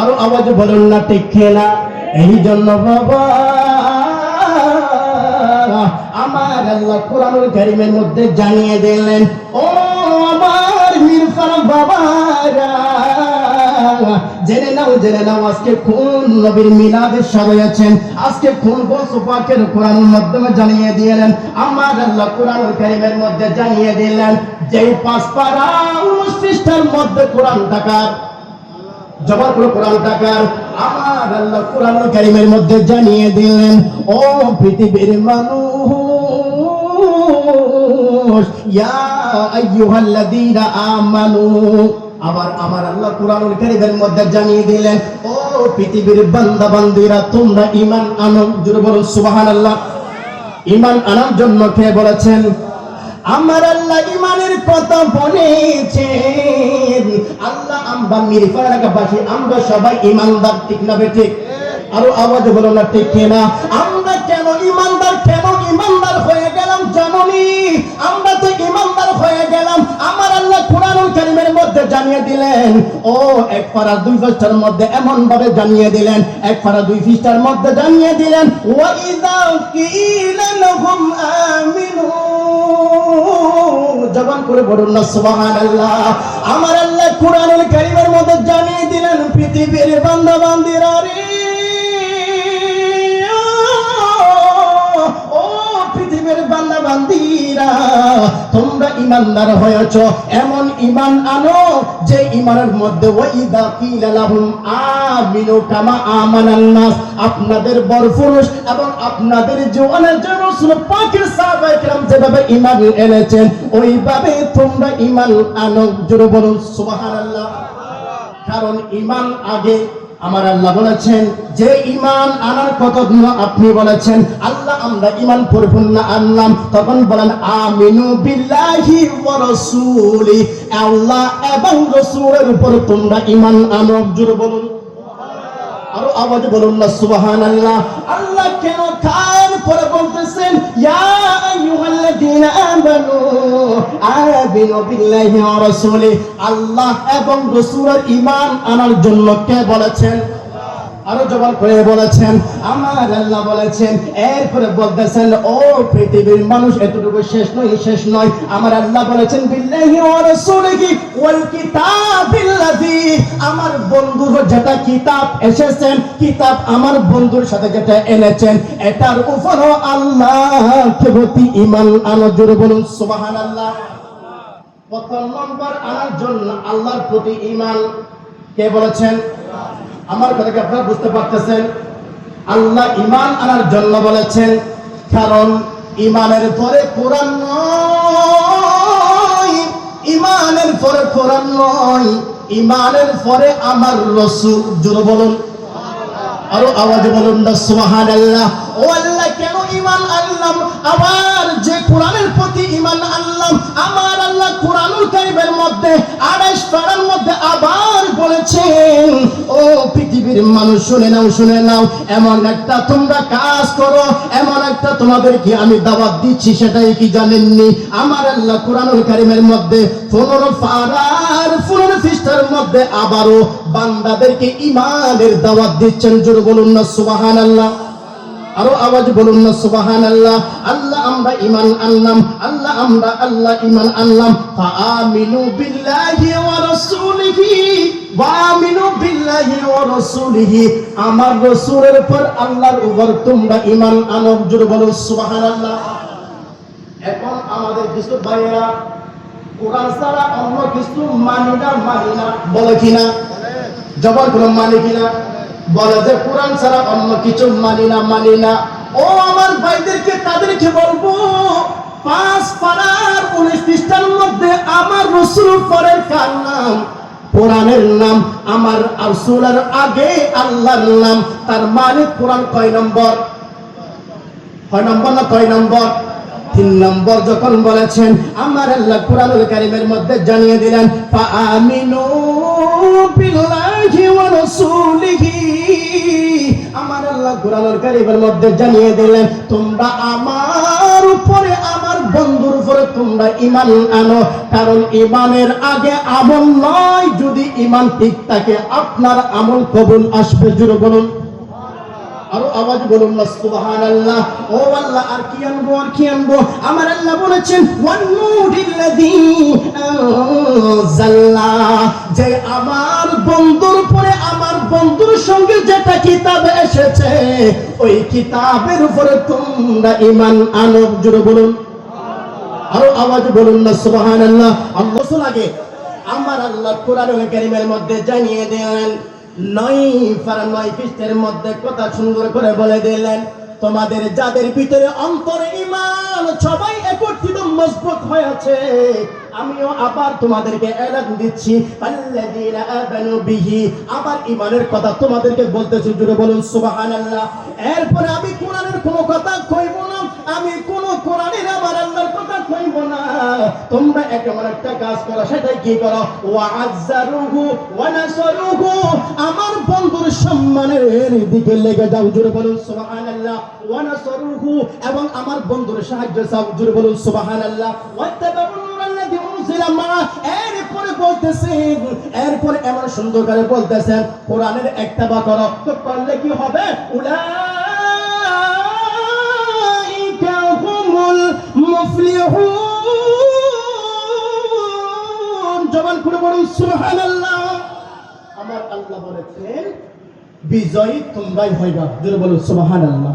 আরও আওয়াজ বলুন না, ঠিক খেলা। এই জন্য বাবা, আমার আল্লাহ কোরআনুল কারিমের মধ্যে জানিয়ে দিলেন, ও আমার মিরফার বাবারা জেনে নাও জেনে নাও, আজকে কোন নবীর মিলাদের সবাই আছেন আজকে কোন বসু পাকের কোরআনের মাধ্যমে জানিয়ে দিলেন? আমার আল্লাহ কোরআনুল কারিমের মধ্যে জানিয়ে দিলেন যে পাঁচ পারা উনত্রিশটার মধ্যে কোরআন টাকার জবার করে কোরআন টাকার আমার আল্লাহ কোরআন কারিমের মধ্যে জানিয়ে দিলেন, ও পৃথিবীর মানুষ, ইয়া আইয়ুহাল্লাযীনা আমানু। আবার আমার আল্লাহ কোরআনুল কারীমের মধ্যে জানিয়ে দিলেন, ও পৃথিবীর বান্দা বান্দিরা তোমরা ঈমান আনো। জোরে বলুন সুবহানাল্লাহ। ঈমান আনার জন্য কে বলেছেন? আমার আল্লাহ ইমানের কথা বলেছেন, আল্লাহ আমরা মিরফার এলাকাবাসী আমরা সবাই ইমানদার ঠিক না বে ঠিক? আরও আওয়াজ বলো না, ঠিক কিনা? আমরা মধ্যে জানিয়ে দিলেন, ও, এক পারা দুই পৃষ্ঠার মধ্যে এমন ভাবে জানিয়ে দিলেন, এক পারা দুই পৃষ্ঠার মধ্যে জানিয়ে দিলেন জবান করে বলুন না আমার আল্লাহ কোরআনুল কারীমের মধ্যে জানিয়ে দিলেন, পৃথিবীর বান্দা পৃথিবীর বান্দা বান্দিরা তোমরা ইমানদার হয়েছ, এমন ইমান আনো, যে ইমানের মধ্যে ওয়াইদা কিলালাহুম আমিনু কামা আমানান নাস, আপনাদের বড় পুরুষ এবং আপনাদের জওয়ানের যে রাসূল পাকের کرام যেভাবে ইমান এনেছেন, ওইভাবে তোমরা ইমান আনো। জোরে বলুন, সুবহানাল্লাহ। কারণ ইমান আগে আমার আল্লাহ বলেছেন, যে ইমান আনার কতগুলো আপনি বলেছেন, আল্লাহ আমরা ইমান পরিপূর্ণ আনলাম। তখন বলেন, আমিনু বিল্লাহি ওয়া রাসূলি। আল্লাহ এবং রাসূলের উপর তোমরা ইমান আনো। জোরে বলুন। আরও আওয়াজ বলুন না, সুবহানাল্লাহ। আল্লাহ কেন করে বলতেছেন, ইয়া আল্লাহ এবং রাসূলের ইমান আনার জন্য কে বলেছেন? আরও জবান করে বলেছেন, আমার আল্লাহ বলেছেন, এরপরে বলতেছেন, ও পৃথিবীর মানুষ, এতটুকু শেষ নয় শেষ নয়। আমার আল্লাহ বলেছেন, বিল্লাহি ওয়া রাসূলিহি ওয়াল আমার বন্ধুর যেটা কিতাব এসেছেন, কিতাব আমার বন্ধুর সাথে যেটা এনেছেন, এটার উপরও আল্লাহ প্রতি ঈমান আনো, জোরে বলুন, সুবহানাল্লাহ। প্রথম নম্বর আনার জন্য আল্লাহর প্রতি ঈমান কে বলেছেন? আমার কথা কি আপনারা বুঝতে পারতেছেন? আল্লাহ ইমান আনার জন্য বলেছেন, কারণ ইমানের পরে কোরআন ইমানের পরে কোরআন নয় ইমানের পরে আমার রসুল। জোর বলুন। আরও আওয়াজে বলুন না, সুবহানাল্লাহ। ও আল্লাহ, কেন ঈমান আনলাম? আবার যে কোরআনের প্রতি ইমান আনলাম, আমার আল্লাহ কোরআনুল কারীমের মধ্যে 28 পারার মধ্যে আবার বলেছেন ও পৃথিবীর মানুষ শুনে নাও শুনে নাও। এমন একটা তোমরা কাজ করো, এমন একটা তোমাদেরকে আমি দাওয়াত দিচ্ছি, সেটাই কি জানেননি? আমার আল্লাহ কোরআনুল কারিমের মধ্যে 15 পারার 15 পৃষ্ঠার মধ্যে আবারও বান্দাদেরকে ইমানের দাওয়াত দিচ্ছেন। জোর বলুন না, সুবহানাল্লাহ। আরও আওয়াজ বলুন না সুবাহান আল্লাহ আল্লাহ আমরা ইমান আনলাম, আল্লাহ আমরা, আল্লাহ ইমান আনলাম। ফাআমিনু বিল্লাহি ওয়া রাসূলিহি আমিনু বিল্লাহি ওয়া রাসূলিহি। আমার রাসূলের উপর আল্লাহর উপর তোমরা ইমান আনো, জোরে বলো সুবহানাল্লাহ। এখন আমাদের কিছু ভাইয়েরা, কোরআন ছাড়া অন্য কিছু মানি না মানি না। বলে কিনা? জবান কোনো মানে কিনা? বলে যে, কোরআন ছাড়া অন্য কিছু মানি না মানি না। ও আমার ভাইদেরকে তাদেরকে বলব, পাঁচ পাড়ার উনিশ পৃষ্ঠার মধ্যে আমার রসুল পরের কার নাম? কোরআনের নাম, আমার রসুলের আগে আল্লাহর নাম। তার মানে কোরআন কয় নম্বর? কয় নম্বর না কয় নম্বর? তিন নম্বর যখন বলেছেন, আমার আল্লাহ কোরআনুল কারীমের মধ্যে জানিয়ে দিলেন ফাআমিনু বিল্লাহি কোরআনুল কারীমের মধ্যে জানিয়ে দিলেন, তোমরা আমার উপরে, আমার বন্ধুর উপরে তোমরা ইমান আনো। কারণ ইমানের আগে আমল নয়, যদি ইমান ঠিক থাকে, আপনার আমল কবুল আসবে। জুড়ে বলুন। আমার আল্লাহ বলেছেন যে আমার যেটা কিতাব এসেছে, ওই কিতাবের উপরে তোমরা ঈমান আনো। জুড়ে বলুন। আরও আওয়াজ বলুন না, সুবহানাল্লাহ। আল্লাহ লাগে আমার আল্লাহ কারীমের মধ্যে জানিয়ে দিলেন নয় মধ্যে সুন্দর করে বলে দিলেন, তোমাদের যাদের ভিতরে অন্তরে ইমান সবাই একত্রিত মজবুত হয়েছে আমিও আবার তোমাদেরকে এলান দিচ্ছি। আবার ইমানের কথা তোমাদেরকে বলতেছি জুড়ে বলুন, সুবহানাল্লাহ। এরপরে আমি কোরআনের কোনো কথা কইব না, আমি কোন কোরআনের আমার আল্লাহর কথা কইব না। তোমরা একেবারে একটা কাজ করো, সেটাই কি করো? ওয়াজ্জারুহু ওয়া নাসরুহু। আমার বন্ধুর সম্মানের দিকে লেগে যাও জুড়ে বলুন, সুবহানাল্লাহ। ওয়া নাসরুহু এবং আমার বন্ধুর সাহায্য চাও জুড়ে বলুন, সুবহানাল্লাহ। ওয়াত্তাবাউ এরপরে বলতেছেন এরপরে এমন সুন্দর করে বলতেছেন কোরআনের একটা বা করো, তো কি হবে? আমার আল্লাহ বলেছেন, বিজয়ী তোমরাই হইবা। জোরে বলুন, সুবহানাল্লাহ।